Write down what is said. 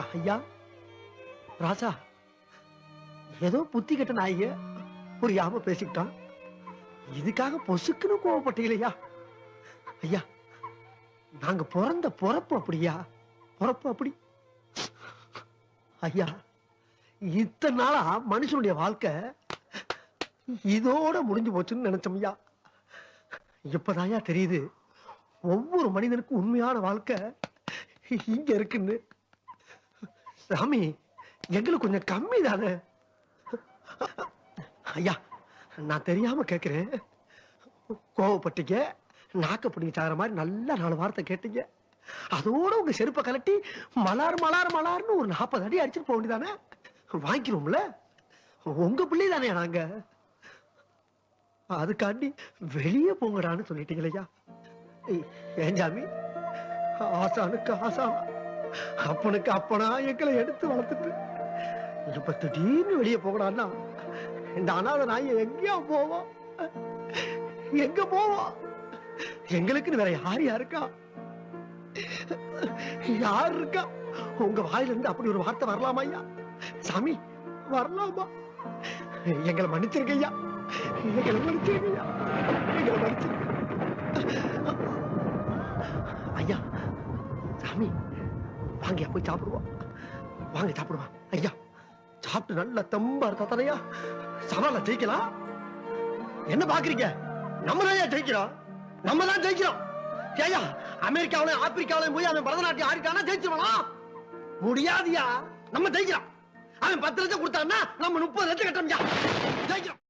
ஐயா ராஜா ஏதோ புத்தி கெட்ட நாய்ங்க புரியாம பேசிக்கிட்டான். இதுக்காக பொசுக்குன்னு கோவப்பட்டீங்களையா? ஐயா நாங்க பிறந்த பொறப்பு அப்படியா? பொறப்பு அப்படி? ஐயா இத்தனை நாளா மனுஷனுடைய வாழ்க்கை இதோட முடிஞ்சு போச்சுன்னு நினைச்சோம் ஐயா. இப்பதாயா தெரியுது ஒவ்வொரு மனிதனுக்கும் உண்மையான வாழ்க்கை இங்க இருக்குன்னு. சாமி எங்களுக்கு கொஞ்சம் கம்மி தானே? ஐயா நான் தெரியாம கேக்குறேன். கோவப்பட்டீங்க நாக்க பிடிங்க சாகிற மாதிரி நல்ல நாலு வார்த்தை கேட்டீங்க. அதோட உங்க செருப்பை கலட்டி மலார் மலார் மலார்னு ஒரு நாற்பது அடி அடிச்சுட்டு போக வேண்டியதானே? வாங்கிக்கிறோம்ல உங்க பிள்ளை தானே நாங்க? அதுக்காண்டி வெளியே போங்கடான்னு சொல்லிட்டீங்களையா ஏன் ஜாமி ஆசானுக்கு ஆசான் அப்பனுக்கு அப்பனா எங்களை எடுத்து வளர்த்துட்டு. இப்ப திடீர்னு வெளியே போகடான்னா இந்த அனாத நாய் எங்கேயா போவோம் எங்க போவோம் எங்களுக்குன்னு வேற யார் யாருக்கா? யார் இருக்கா? உங்க வாயில இருந்து அப்படி ஒரு வார்த்தை வரலாமா ஐயா? சாமி வரலாமா? எங்களை மன்னிச்சிருக்க ஐயா. எங்களை மன்னிச்சிருக்க ஐயா. எங்களை மன்னிச்சிருக்க ஐயா சாமி. வாங்க போய் சாப்பிடுவோம். வாங்க சாப்பிடுவான் ஐயா சாப்பிட்டு நல்ல தெம்பா இருக்கா தானையா? சவால ஜெயிக்கலாம்? என்ன பாக்குறீங்க? நம்ம தான் ஜெயிக்கிறோம். நம்ம தான் ஜெயிக்கிறோம். ஐயா அமெரிக்காவிலும் ஆப்பிரிக்காவிலும் போய் அவன் பரதநாட்டியம் ஆடிட்டானா ஜெயிச்சிருவானா? முடியாதியா நம்ம ஜெயிக்கிறோம். அவன் பத்து லட்சம் கொடுத்தான்னா நம்ம முப்பது லட்சம் கட்டணும் ஜெயிக்கிறோம்.